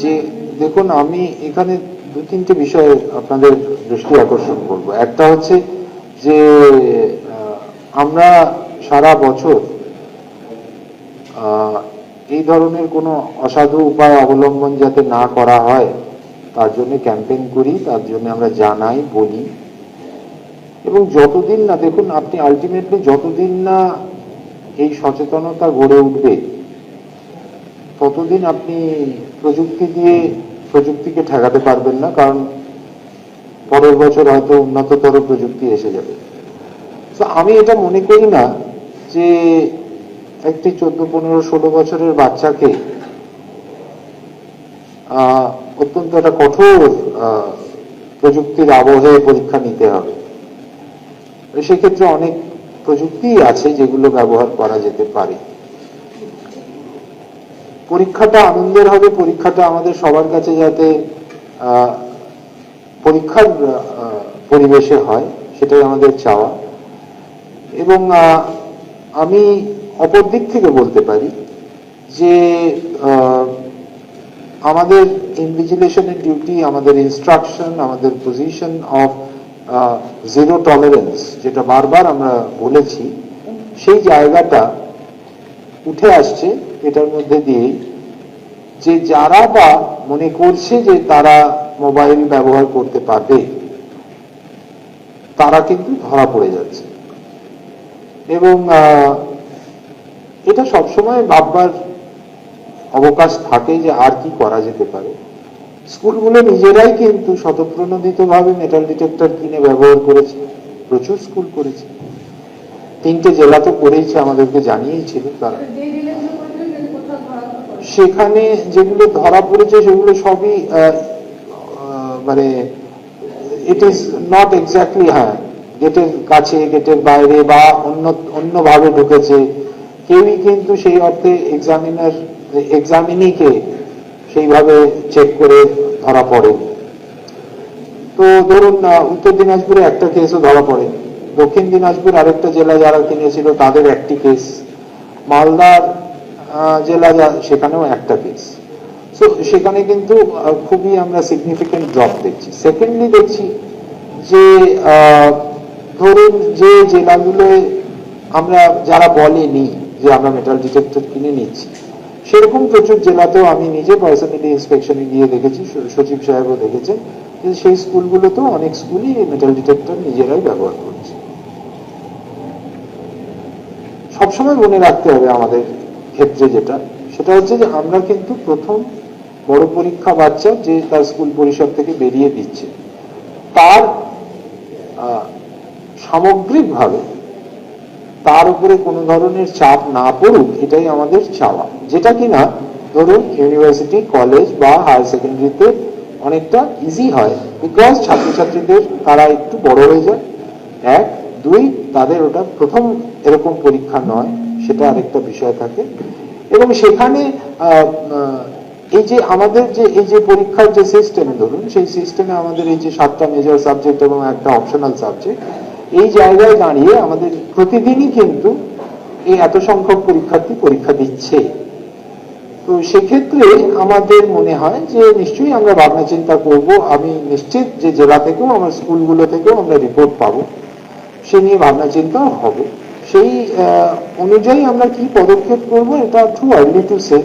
যে দেখুন, আমি এখানে দু তিনটে বিষয়ে আপনাদের দৃষ্টি আকর্ষণ করব। একটা হচ্ছে যে আমরা সারা বছর এই ধরনের কোনো অসাধু উপায় অবলম্বন যাতে না করা হয়, তার জন্য ক্যাম্পেইন করি, তার জন্য আমরা জানাই, বলি। এবং যতদিন না, দেখুন, আপনি আলটিমেটলি যতদিন না এই সচেতনতা গড়ে উঠবে ততদিন আপনি প্রযুক্তি দিয়ে প্রযুক্তিকে ঠেকাতে পারবেন না, কারণ পরের বছর হয়তো উন্নততর প্রযুক্তি এসে যাবে। তো আমি এটা মনে করি না যে একটি চোদ্দ, পনেরো, ষোলো বছরের বাচ্চাকে অত্যন্ত একটা কঠোর প্রযুক্তির আবহে পরীক্ষা নিতে হবে। সেক্ষেত্রে অনেক প্রযুক্তি আছে যেগুলো ব্যবহার করা যেতে পারে। পরীক্ষাটা আনন্দের হবে, পরীক্ষাটা আমাদের সবার কাছে যাতে পরীক্ষার পরিবেশে হয়, সেটাই আমাদের চাওয়া। এবং আমি অপর দিক থেকে বলতে পারি যে আমাদের ইনভিজিলেশনের ডিউটি আমাদের ইনস্ট্রাকশন আমাদের পজিশন অফ জিরো টলারেন্স যেটা বারবার আমরা বলেছি, সেই জায়গাটা উঠে আসছে এটার মধ্যে দিয়ে যে যারা বা মনে করছে যে তারা মোবাইল ব্যবহার করতে পারবে, তারা কিন্তু ধরা পড়ে যাচ্ছে। এবং এটা সবসময় ভাববার অবকাশ থাকে যে আর কি করা যেতে পারে। স্কুলগুলো নিজেরাই কিন্তু স্বতঃপ্রণোদিতভাবে মেটাল ডিটেক্টর কিনে ব্যবহার করেছে, প্রচুর স্কুল করেছে। তিনটে জেলা তো করেইছে, আমাদেরকে জানিয়েছিল তারা যে রিলেশন করছে সেটা কোথাও ধরা পড়ে সেখানে যেগুলো ধরা পড়েছে, সেগুলো সবই মানে ইট ইজ নট এক্স্যাক্টলি হ্যাঁ গেটের কাছে গেটের বাইরে বা অন্য, অন্যভাবে ঢুকেছে। কেউই কিন্তু সেই অর্থে এক্সামিনার এক্সামিনিকে সেইভাবে চেক করে ধরা পড়ে। তো ধরুন উত্তর দিনাজপুরে একটা কেসও ধরা পড়ে। দক্ষিণ দিনাজপুর আরেকটা জেলা যারা কিনেছিল, তাদের একটি কেস মালদার জেলা সেখানেও একটা কেস সো সেখানে কিন্তু খুবই আমরা সিগনিফিক্যান্ট ড্রপ দেখছি। সেকেন্ডলি দেখছি যে ধরুন যে জেলাগুলোয় আমরা, যারা বলেনি যে আমরা মেটাল ডিটেক্টর কিনে নিচ্ছি, সেরকম প্রচুর জেলাতেও আমি নিজে পার্সোনালি ইন্সপেকশনে গিয়ে দেখেছি সচিব সাহেবও দেখেছেন যে সেই স্কুলগুলোতেও অনেক স্কুলই মেটাল ডিটেক্টর নিজেরাই ব্যবহার করছে। সবসময় মনে রাখতে হবে আমাদের ক্ষেত্রে যেটা, সেটা হচ্ছে যে আমরা কিন্তু প্রথম বড় পরীক্ষা বাচ্চা যে তার স্কুল পরিসর থেকে বেরিয়ে দিচ্ছে, তার সামগ্রিকভাবে তার উপরে কোনো ধরনের চাপ না পড়ুক এটাই আমাদের চাওয়া। যেটা কিনা ধরুন ইউনিভার্সিটি কলেজ বা হায়ার সেকেন্ডারিতে অনেকটা ইজি হয় বিকজ ছাত্রছাত্রীদের তারা একটু বড় হয়ে যায়। এক, দুই, তাদের ওটা প্রথম এরকম পরীক্ষা নয়। সেটা আরেকটা বিষয় থাকে। এবং সেখানে এই যে আমাদের যে, এই যে পরীক্ষার যে সিস্টেম ধরুন, সেই সিস্টেমে আমাদের এই যে সাতটা মেজর সাবজেক্ট এবং একটা অপশনাল সাবজেক্ট এই জায়গায় দাঁড়িয়ে আমাদের প্রতিদিনই কিন্তু এই এত সংখ্যক পরীক্ষার্থী পরীক্ষা দিচ্ছে। তো সেক্ষেত্রে আমাদের মনে হয় যে নিশ্চয়ই আমরা ভাবনা চিন্তা করব, আমি নিশ্চিত যে জেলা থেকেও, আমার স্কুলগুলো থেকেও আমরা রিপোর্ট পাবো। সে নিয়ে ভাবনা চিন্তা হবে। সেই অনুযায়ী আমরা কি পদক্ষেপ করব এটা টু আর্লি টু সে